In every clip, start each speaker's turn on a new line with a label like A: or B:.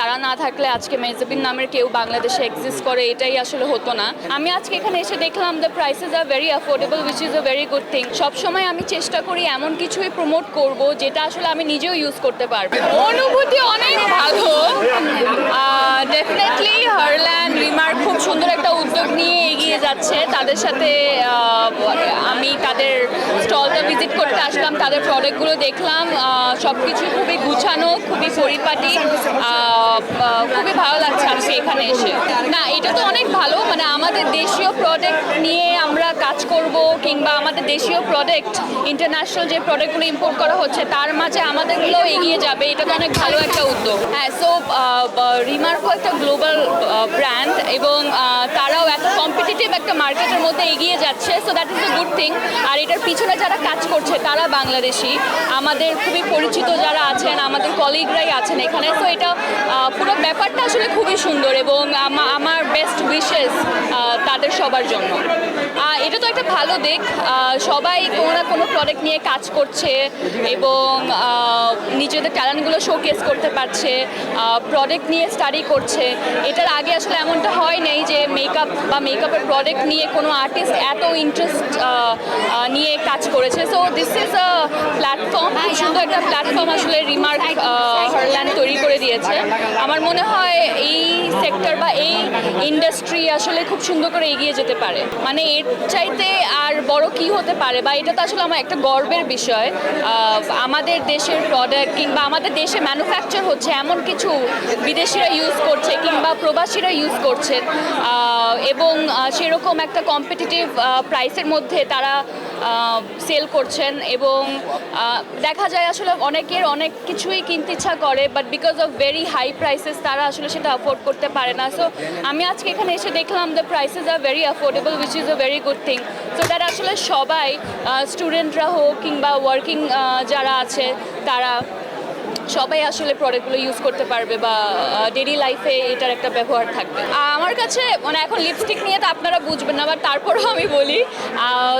A: তারা না থাকলে আজকে মেজবিন নামের কেউ বাংলাদেশে এক্সিস্ট করে, এটাই আসলে হতো না। আমি আজকে এখানে এসে দেখলাম the prices are very affordable which is a very good thing সবসময় আমি চেষ্টা করি এমন কিছুই প্রমোট করব, যেটা আসলে আমি নিজেও ইউজ করতে পারব। অনুভূতি অনেক ভালো। ডেফিনেটলি হারল্যান্ড রিমার্ক খুব সুন্দর একটা উদ্যোগ নিয়ে এগিয়ে যাচ্ছে, তাদের সাথে আমি তাদের স্টলটা ভিজিট করতে আসলাম, তাদের প্রোডাক্টগুলো দেখলাম সব কিছু খুবই গুছানো, খুবই পরিপাটি খুবই ভালো লাগছে আজকে এখানে এসে। না, এটা তো অনেক ভালো মানে আমাদের দেশীয় প্রোডাক্ট নিয়ে আমরা কাজ করব কিংবা আমাদের দেশীয় প্রোডাক্ট ইন্টারন্যাশনাল যে প্রোডাক্টগুলো ইম্পোর্ট করা হচ্ছে, তার মাঝে আমাদেরগুলোও এগিয়ে যাবে, এটা তো অনেক ভালো একটা উদ্যোগ। হ্যাঁ সো রিমার্কো একটা গ্লোবাল ব্র্যান্ড এবং তারাও এত কম্পিটিটিভ একটা মার্কেটের মধ্যে এগিয়ে যাচ্ছে so that is a good thing আর এটার পিছনে যারা কাজ করছে, তারা বাংলাদেশি। আমাদের খুবই পরিচিত যারা আছেন, আমাদের কলিগরাই আছেন এখানে তো এটা পুরো ব্যাপারটা আসলে খুবই সুন্দর এবং আমার বেস্ট উইশেস তাদের সবার জন্য। এটা তো একটা ভালো দিক। সবাই কোনো না কোনো প্রোডাক্ট নিয়ে কাজ করছে এবং নিজেদের ট্যালেন্টগুলো শোকেস করতে পারছে প্রোডাক্ট নিয়ে স্টাডি করছে। এটার আগে আসলে এমনটা হয় নেই যে মেকআপ বা মেকআপের প্রোডাক্ট নিয়ে কোনো আর্টিস্ট এত ইন্টারেস্ট নিয়ে কাজ করেছে। So this is a platform সুন্দর একটা প্ল্যাটফর্ম আসলে রিমার্ক হারল্যান্ড তৈরি করে দিয়েছে। আমার মনে হয় এই সেক্টর বা এই ইন্ডাস্ট্রি আসলে খুব সুন্দর করে এগিয়ে যেতে পারে। মানে এর চাইতে আর বড় কি হতে পারে বা এটা তো আসলে আমার একটা গর্বের বিষয়। আমাদের দেশের প্রোডাক্ট কিংবা আমাদের দেশে ম্যানুফ্যাকচার হচ্ছে এমন কিছু বিদেশিরা ইউজ করছে কিংবা প্রবাসীরা ইউজ করছে। এবং সেরকম একটা কম্পিটিটিভ প্রাইসের মধ্যে তারা সেল করছেন এবং দেখা যায় আসলে অনেকের অনেক কিছুই কিনতে ইচ্ছা করে but because of very high prices তারা আসলে সেটা অ্যাফোর্ড করতে পারে না। সো আমি আজকে এখানে এসে দেখলাম the prices are very affordable which is a very good thing so that আসলে সবাই স্টুডেন্টরা হোক কিংবা ওয়ার্কিং যারা আছে, তারা সবাই আসলে প্রোডাক্টগুলো ইউজ করতে পারবে বা ডেলি লাইফে এটার একটা ব্যবহার থাকবে। আমার কাছে মানে এখন লিপস্টিক নিয়ে তো আপনারা বুঝবেন না বাট তারপরও আমি বলি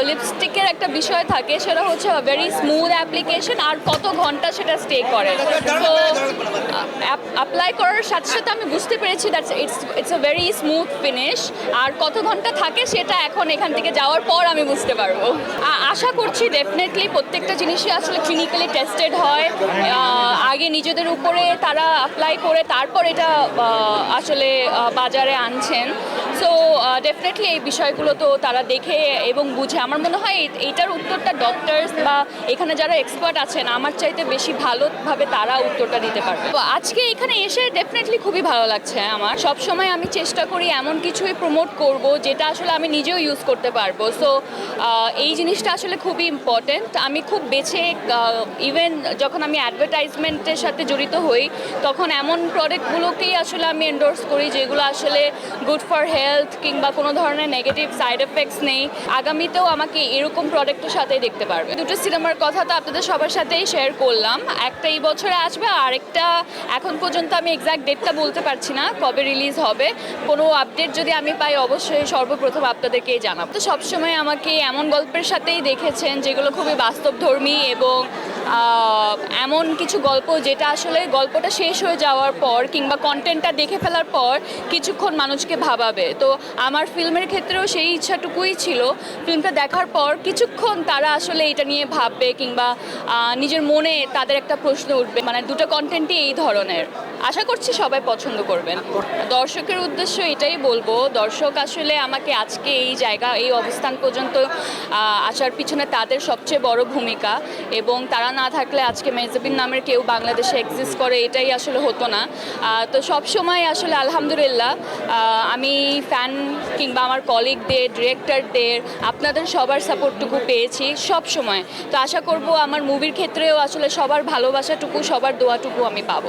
A: লিপস্টিকের একটা বিষয় থাকে, সেটা হচ্ছে ভেরি স্মুথ অ্যাপ্লিকেশন আর কত ঘণ্টা সেটা স্টে করে। তো অ্যাপ্লাই করার সাথে সাথে আমি বুঝতে পেরেছি that's it's it's a very smooth finish আর কত ঘণ্টা থাকে সেটা এখন এখান থেকে যাওয়ার পর আমি বুঝতে পারব। আশা করছি ডেফিনেটলি প্রত্যেকটা জিনিসই আসলে ক্লিনিক্যালি টেস্টেড হয়। আগে নিজেদের উপরে তারা অ্যাপ্লাই করে তারপর এটা আসলে বাজারে আনছেন। সো ডেফিনেটলি এই বিষয়গুলো তো তারা দেখে এবং বুঝে। আমার মনে হয় এই- এইটার উত্তরটা ডক্টরস বা এখানে যারা এক্সপার্ট আছেন, আমার চাইতে বেশি ভালোভাবে তারা উত্তরটা দিতে পারবে। আজকে এখানে এসে ডেফিনেটলি খুবই ভালো লাগছে আমার। সব সময় আমি চেষ্টা করি এমন কিছুই প্রমোট করব যেটা আসলে আমি নিজেও ইউজ করতে পারব। সো এই জিনিসটা আসলে খুবই ইম্পর্টেন্ট আমি খুব বেছে ইভেন যখন আমি অ্যাডভার্টাইজমেন্টের সাথে জড়িত হই, তখন এমন প্রোডাক্টগুলোকেই আসলে আমি এন্ডোর্স করি যেগুলো আসলে গুড ফর হেলথ কিংবা কোনো ধরনের নেগেটিভ সাইড এফেক্টস নেই। আগামীতেও আমাকে এরকম প্রোডাক্টের সাথেই দেখতে পারবে। দুটো সিনেমার কথা তো আপনাদের সবার সাথেই শেয়ার করলাম। একটা এই বছরে আসবে, আর আরেকটা এখন পর্যন্ত আমি এক্সাক্ট ডেটটা বলতে পারছি না, কবে রিলিজ হবে। কোনো আপডেট যদি আমি পাই, অবশ্যই সর্বপ্রথম আপনাদেরকেই জানাব। তো সবসময় আমাকে এমন গল্পের সাথেই দেখেছেন, যেগুলো খুবই বাস্তবধর্মী এবং এমন কিছু গল্প যেটা আসলে গল্পটা শেষ হয়ে যাওয়ার পর কিংবা কন্টেন্টটা দেখে ফেলার পর কিছুক্ষণ মানুষকে ভাবাবে। তো আমার ফিল্মের ক্ষেত্রেও সেই ইচ্ছাটুকুই ছিল। ফিল্মটা দেখার পর কিছুক্ষণ তারা আসলে এটা নিয়ে ভাববে কিংবা নিজের মনে তাদের একটা প্রশ্ন উঠবে। মানে দুটো কন্টেন্টই এই ধরনের। আশা করছি সবাই পছন্দ করবেন। দর্শকের উদ্দেশ্য এটাই বলব, দর্শক আসলে আমাকে আজকে এই জায়গা, এই অবস্থান পর্যন্ত আসার পিছনে তাদের সবচেয়ে বড় ভূমিকা এবং তারা না থাকলে আজকে মেজবিন নামের কেউ বাংলাদেশে এক্সিস্ট করে, এটাই আসলে হতো না। তো সব সময় আসলে আলহামদুলিল্লাহ আমি ফ্যান কিংবা আমার কলিগদের ডিরেক্টরদের আপনাদের সবার সাপোর্টটুকু পেয়েছি সব সময় তো আশা করব আমার মুভির ক্ষেত্রেও আসলে সবার ভালোবাসাটুকু, সবার দোয়াটুকু আমি পাবো।